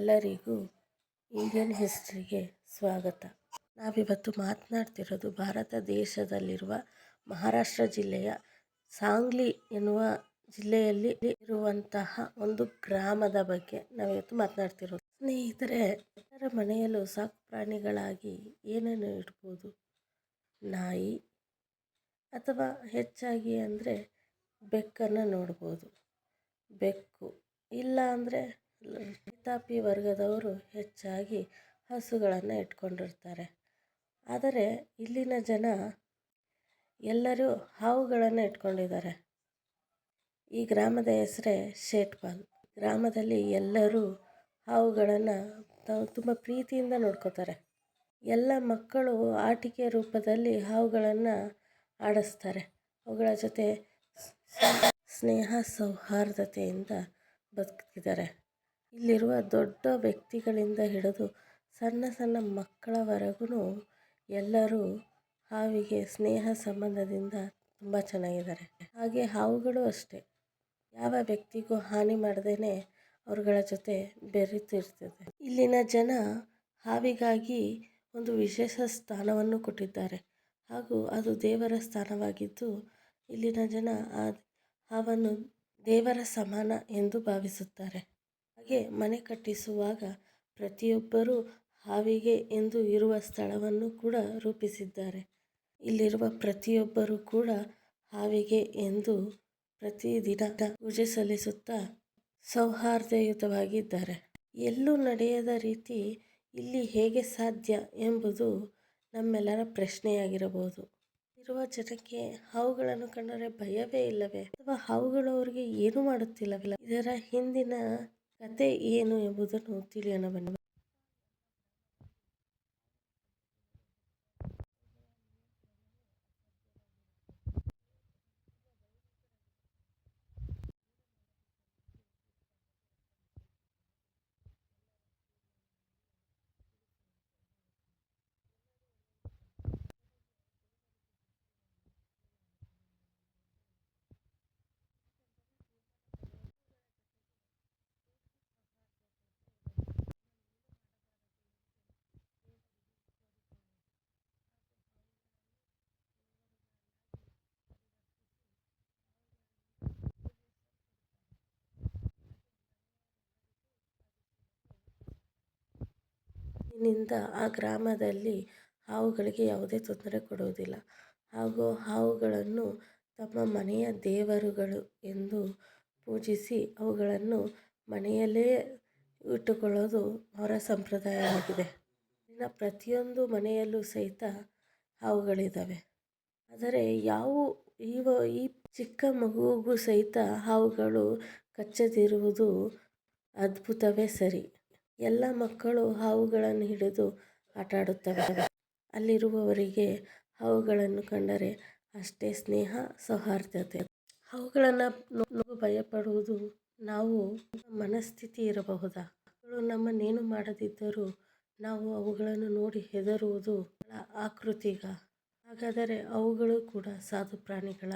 ಎಲ್ಲರಿಗೂ ಇಂಡಿಯನ್ ಹಿಸ್ಟ್ರಿಗೆ ಸ್ವಾಗತ. ನಾವಿವತ್ತು ಮಾತನಾಡ್ತಿರೋದು ಭಾರತ ದೇಶದಲ್ಲಿರುವ ಮಹಾರಾಷ್ಟ್ರ ಜಿಲ್ಲೆಯ ಸಾಂಗ್ಲಿ ಎನ್ನುವ ಜಿಲ್ಲೆಯಲ್ಲಿ ಇರುವಂತಹ ಒಂದು ಗ್ರಾಮದ ಬಗ್ಗೆ ನಾವಿವತ್ತು ಮಾತನಾಡ್ತಿರೋದು. ಸ್ನೇಹಿತರೆ, ಎಲ್ಲರ ಮನೆಯಲ್ಲೂ ಸಾಕು ಪ್ರಾಣಿಗಳಾಗಿ ಏನನ್ನು ಇಡ್ಬೋದು? ನಾಯಿ ಅಥವಾ ಹೆಚ್ಚಾಗಿ ಅಂದರೆ ಬೆಕ್ಕನ್ನು ನೋಡ್ಬೋದು. ಬೆಕ್ಕು. ಇಲ್ಲ ಅಂದರೆ ರೈತಾಪಿ ವರ್ಗದವರು ಹೆಚ್ಚಾಗಿ ಹಸುಗಳನ್ನು ಇಟ್ಕೊಂಡಿರ್ತಾರೆ. ಆದರೆ ಇಲ್ಲಿನ ಜನ ಎಲ್ಲರೂ ಹಾವುಗಳನ್ನು ಇಟ್ಕೊಂಡಿದ್ದಾರೆ. ಈ ಗ್ರಾಮದ ಹೆಸರೇ ಶೇಟ್ಪಾಲ್ ಗ್ರಾಮದಲ್ಲಿ ಎಲ್ಲರೂ ಹಾವುಗಳನ್ನು ತಾವು ತುಂಬ ಪ್ರೀತಿಯಿಂದ ನೋಡ್ಕೋತಾರೆ. ಎಲ್ಲ ಮಕ್ಕಳು ಆಟಿಕೆ ರೂಪದಲ್ಲಿ ಹಾವುಗಳನ್ನು ಆಡಿಸ್ತಾರೆ. ಅವುಗಳ ಜೊತೆ ಸ್ನೇಹ ಸೌಹಾರ್ದತೆಯಿಂದ ಬದುಕ್ತಿದ್ದಾರೆ. ಇಲ್ಲಿರುವ ದೊಡ್ಡ ವ್ಯಕ್ತಿಗಳಿಂದ ಹಿಡಿದು ಸಣ್ಣ ಸಣ್ಣ ಮಕ್ಕಳವರೆಗೂ ಎಲ್ಲರೂ ಹಾವಿಗೆ ಸ್ನೇಹ ಸಂಬಂಧದಿಂದ ತುಂಬ ಚೆನ್ನಾಗಿದ್ದಾರೆ. ಹಾಗೆ ಹಾವುಗಳು ಅಷ್ಟೇ. ಯಾವ ವ್ಯಕ್ತಿಗೂ ಹಾನಿ ಮಾಡದೇನೆ ಅವ್ರುಗಳ ಜೊತೆ ಬೆರೆತಿರ್ತದೆ ಇಲ್ಲಿನ ಜನ ಹಾವಿಗಾಗಿ ಒಂದು ವಿಶೇಷ ಸ್ಥಾನವನ್ನು ಕೊಟ್ಟಿದ್ದಾರೆ. ಹಾಗೂ ಅದು ದೇವರ ಸ್ಥಾನವಾಗಿದ್ದು, ಇಲ್ಲಿನ ಜನ ಆ ಹಾವನ್ನು ದೇವರ ಸಮಾನ ಎಂದು ಭಾವಿಸುತ್ತಾರೆ. ಹಾಗೆ ಮನೆ ಕಟ್ಟಿಸುವಾಗ ಪ್ರತಿಯೊಬ್ಬರೂ ಹಾವಿಗೆ ಎಂದು ಇರುವ ಸ್ಥಳವನ್ನು ಕೂಡ ರೂಪಿಸಿದ್ದಾರೆ. ಇಲ್ಲಿರುವ ಪ್ರತಿಯೊಬ್ಬರೂ ಕೂಡ ಹಾವಿಗೆ ಎಂದು ಪ್ರತಿದಿನ ಪೂಜೆ ಸಲ್ಲಿಸುತ್ತಾ ಸೌಹಾರ್ದಯುತವಾಗಿದ್ದಾರೆ. ಎಲ್ಲೂ ನಡೆಯದ ರೀತಿ ಇಲ್ಲಿ ಹೇಗೆ ಸಾಧ್ಯ ಎಂಬುದು ನಮ್ಮೆಲ್ಲರ ಪ್ರಶ್ನೆಯಾಗಿರಬಹುದು. ಇರುವ ಜನಕ್ಕೆ ಹಾವುಗಳನ್ನು ಕಂಡರೆ ಭಯವೇ ಇಲ್ಲವೇ? ಅಥವಾ ಹಾವುಗಳು ಅವರಿಗೆ ಏನು ಮಾಡುತ್ತಿಲ್ಲವಲ್ಲ ಇದರ ಹಿಂದಿನ ಕತೆ ಏನು ಎಂಬುದನ್ನು ತಿಳಿಯೋಣ ಬನ್ನಿ. ನಿಂದ ಆ ಗ್ರಾಮದಲ್ಲಿ ಹಾವುಗಳಿಗೆ ಯಾವುದೇ ತೊಂದರೆ ಕೊಡುವುದಿಲ್ಲ. ಹಾಗೂ ಹಾವುಗಳನ್ನು ತಮ್ಮ ಮನೆಯ ದೇವರುಗಳು ಎಂದು ಪೂಜಿಸಿ ಅವುಗಳನ್ನು ಮನೆಯಲ್ಲೇ ಇಟ್ಟುಕೊಳ್ಳೋದು ಅವರ ಸಂಪ್ರದಾಯವಾಗಿದೆ. ಇನ್ನು ಪ್ರತಿಯೊಂದು ಮನೆಯಲ್ಲೂ ಸಹಿತ ಹಾವುಗಳಿದ್ದಾವೆ. ಆದರೆ ಯಾವ ಇವ ಈ ಚಿಕ್ಕ ಮಗುವಿಗೂ ಸಹಿತ ಹಾವುಗಳು ಕಚ್ಚದಿರುವುದು ಅದ್ಭುತವೇ ಸರಿ. ಎಲ್ಲ ಮಕ್ಕಳು ಹಾವುಗಳನ್ನು ಹಿಡಿದು ಆಟ ಆಡುತ್ತವೆ ಅಲ್ಲಿರುವವರಿಗೆ ಹಾವುಗಳನ್ನು ಕಂಡರೆ ಅಷ್ಟೇ ಸ್ನೇಹ, ಸೌಹಾರ್ದತೆ. ಹಾವುಗಳನ್ನು ಭಯಪಡುವುದು ನಾವು ಮನಸ್ಥಿತಿ ಇರಬಹುದಾ? ಅವುಗಳು ನಮ್ಮನ್ನೇನು ಮಾಡದಿದ್ದರೂ ನಾವು ಅವುಗಳನ್ನು ನೋಡಿ ಹೆದರುವುದು ಆಕೃತಿಗ. ಹಾಗಾದರೆ ಅವುಗಳು ಕೂಡ ಸಾಧು ಪ್ರಾಣಿಗಳ?